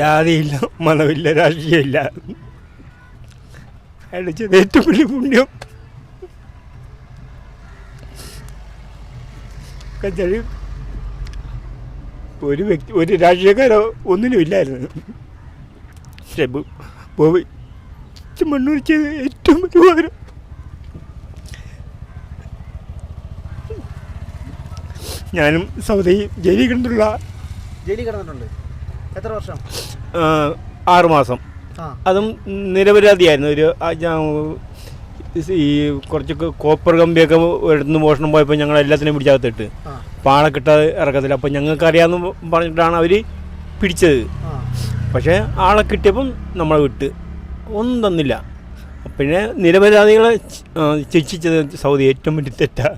ജാതിയില്ല മതമില്ല രാഷ്ട്രീയമില്ല. അയാളുടെ ചെയ്ത ഏറ്റവും വലിയ പുണ്യം ഒരു വ്യക്തി ഒരു രാഷ്ട്രീയക്കാരോ ഒന്നിനും ഇല്ലായിരുന്നു. പക്ഷേ ബോബി മണ്ണൂർ ചെയ്ത് ഏറ്റവും വലിയ ഉപകാരം. ഞാനും സൗദി ജയിലിൽ കിടന്നുള്ള ജയിലിൽ കിടന്നിട്ടുണ്ട്. എത്ര വർഷം? ആറുമാസം മാസം. അതും നിരപരാധിയായിരുന്നു. ഒരു ഈ കുറച്ച് കോപ്പർ കമ്പിയൊക്കെ എടുത്ത് മോഷണം പോയപ്പോൾ ഞങ്ങൾ എല്ലാത്തിനെയും പിടിച്ചകത്തിട്ട് പാളെ കിട്ടാതെ ഇറക്കത്തില്ല. അപ്പം ഞങ്ങൾക്ക് അറിയാമെന്ന് പറഞ്ഞിട്ടാണ് അവർ പിടിച്ചത്. പക്ഷേ ആളെ കിട്ടിയപ്പം നമ്മളെ വിട്ട്. ഒന്നും തന്നില്ല. പിന്നെ നിരപരാധികളെ ശിക്ഷിച്ചത് സൗദി ഏറ്റവും വലിയ തെറ്റാ.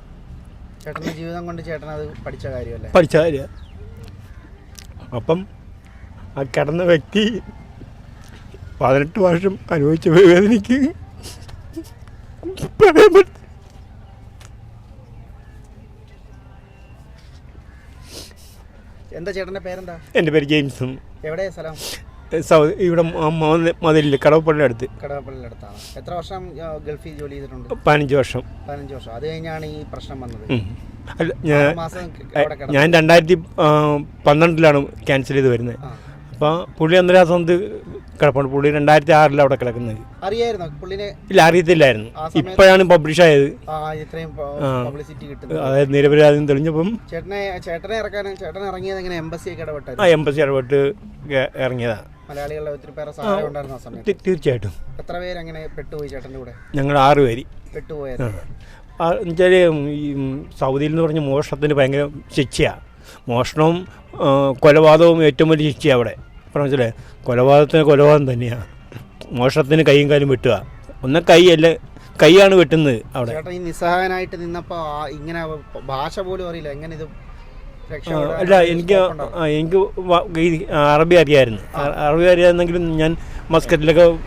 ചേട്ടന്റെ ജീവിതം കൊണ്ട് ചേട്ടൻ അത് പഠിച്ച കാര്യമല്ലേ? പഠിച്ച കാര്യ. അപ്പം ആ കിടന്ന വ്യക്തി പതിനെട്ട് വർഷം അനുഭവിച്ച വേദനയ്ക്ക് പറയാൻ പറ്റ എന്താ ചേട്ടന്റെ പേരെന്താ? എന്റെ പേര് ജെയിംസും. എവിടെ സ്ഥലം? സൗദി ഇവിടെ മതിലിൽ കടവപ്പള്ളിയുടെ അടുത്ത്. കടവപ്പള്ളിയുടെ അടുത്താണ്. എത്ര വർഷം ഗൾഫിൽ ജോലി ചെയ്തിട്ടുണ്ട്? പതിനഞ്ച് വർഷം. പതിനഞ്ച് വർഷം. അത് കഴിഞ്ഞാണ് ഈ പ്രശ്നം വന്നത്. അല്ല ഞാൻ ഞാൻ രണ്ടായിരത്തി പന്ത്രണ്ടിലാണ് ക്യാൻസൽ ചെയ്ത് വരുന്നത്. അപ്പോൾ പുള്ളി അന്നേരം ആ സമയത്ത് കിടപ്പുണ്ട്. പുള്ളി രണ്ടായിരത്തി ആറിൽ അവിടെ കിടക്കുന്നത്. അറിയായിരുന്നോ? പുള്ളിനെ ഇല്ല അറിയത്തില്ലായിരുന്നു. ആ സമയത്ത് ഇപ്പോഴാണ് പബ്ലിഷ് ആയത്. ആ ഇത്രയും പബ്ലിസിറ്റി കിട്ടുന്നത്. അതായത് നിരപരാധം തെളിഞ്ഞപ്പം ചേട്ടനെ ചേട്ടനെ ഇറക്കാൻ ചേട്ടൻ ഇറങ്ങിയത് എങ്ങനെ? എംബസി ഒക്കെ ആ എംബസി ഇടപെട്ട് ഇറങ്ങിയതാണ് മലയാളികളുടെ ഒത്തിരി പേരെ സഹായം ഉണ്ടായിരുന്നു ആ സമയത്ത്. തീ- തീർച്ചയായിട്ടും. എത്ര പേര് അങ്ങനെ പെട്ടുപോയി ചേട്ടന്റെ കൂടെ? ഞങ്ങൾ ആറ് പേര്. പെട്ടുപോയത് എന്നുവെച്ചാൽ ഈ സൗദിയിൽ എന്ന് പറഞ്ഞ മോഷണത്തിന് ഭയങ്കര ശിക്ഷയാണ് മോഷണവും ആ, കൊലപാതകവും ഏറ്റവും വലിയ ശിക്ഷയാണ് അവിടെ. മനസ്സിലായി? കൊലപാതകത്തിന് കൊലപാതകം തന്നെയാണ് മോഷണത്തിന് കൈയും കാലും വെട്ടുക. ഒന്ന് കൈയല്ല കൈയാണ് വെട്ടുന്നത് അവിടെ. ചേട്ടൻ ഈ നിസ്സഹായനായിട്ട് നിന്നപ്പോൾ ഇങ്ങനെ ഭാഷ പോലും അറിയില്ല. എങ്ങനെ ഇത് രക്ഷപ്പെടാൻ അല്ല എനിക്ക് ആ, എനിക്ക് വ- ഈ അറബി അറിയായിരുന്നു. അ- അറബി അറിയാമെന്നെങ്കിലും ഞാൻ മസ്കറ്റിലൊക്കെ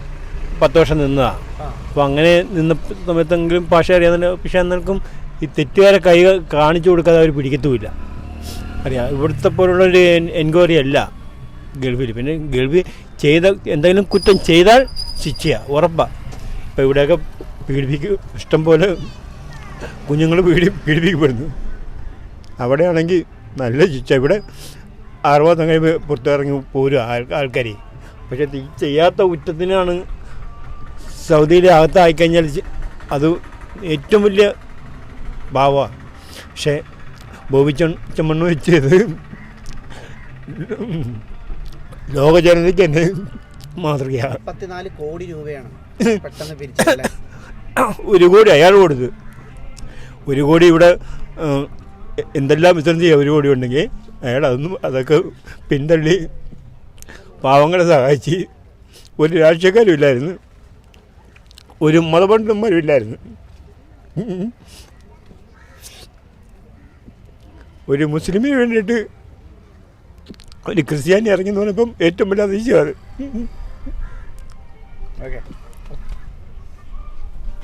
പത്ത് വർഷം നിന്നതാണ് ആ, അപ്പോൾ അങ്ങനെ നിന്ന സമയത്തെങ്കിലും ഭാഷ അറിയാവുന്ന പക്ഷേ എന്നാൽക്കും ഈ തെറ്റുകാരെ കൈ കാണിച്ചു കൊടുക്കാതെ അവർ പിടിക്കത്തുമില്ല. അറിയാം ഇവിടുത്തെ പോലുള്ളൊരു എൻക്വയറി അല്ല. ഗൾഫിൽ പിന്നെ ഗൾഫിൽ ചെയ്ത എന്തെങ്കിലും കുറ്റം ചെയ്താൽ ശിക്ഷ ഉറപ്പാണ് ഇപ്പോൾ ഇവിടെയൊക്കെ പീഡിപ്പിക്കും ഇഷ്ടംപോലെ കുഞ്ഞുങ്ങൾ പീഡി പീഡിപ്പിക്കപ്പെടുന്നു. അവിടെയാണെങ്കിൽ നല്ല ശിക്ഷ. ഇവിടെ അറുപത് കഴിയുമ്പോൾ പുറത്തിറങ്ങി പോരും ആൾ ആൾക്കാർ പക്ഷെ ചെയ്യാത്ത കുറ്റത്തിനാണ് സൗദിയിലെ അകത്തായിക്കഴിഞ്ഞാൽ കഴിഞ്ഞാൽ അത് ഏറ്റവും വലിയ ഭാവമാണ് പക്ഷേ ബോബി ചൺ ചെമ്മണ്ണ് വെച്ചത് ലോക ജനതയ്ക്ക് തന്നെ മാതൃകയാണ് പത്തിനാല് കോടി രൂപയാണ്. പെട്ടെന്ന് പിരിച്ചല്ലേ ഒരു കോടി അയാൾ കൊടുത്ത്. ഒരു കോടി ഇവിടെ എന്തെല്ലാം ബിസിനസ് ചെയ്യുക ഒരു കോടി ഉണ്ടെങ്കിൽ അയാൾ അതൊന്നും അതൊക്കെ പിന്തള്ളി പാവങ്ങളെ സഹായിച്ച് ഒരു രാഷ്ട്രീയക്കാരും ഇല്ലായിരുന്നു. ഒരു മതപണ്ഡിതന്മാരും ഇല്ലായിരുന്നു. ഒരു മുസ്ലിമിന് വേണ്ടിയിട്ട് ഒരു ക്രിസ്ത്യാനി ഇറങ്ങി എന്ന് പറഞ്ഞപ്പം ഏറ്റവും വലിയ അതിശയമാണ് ഓക്കെ.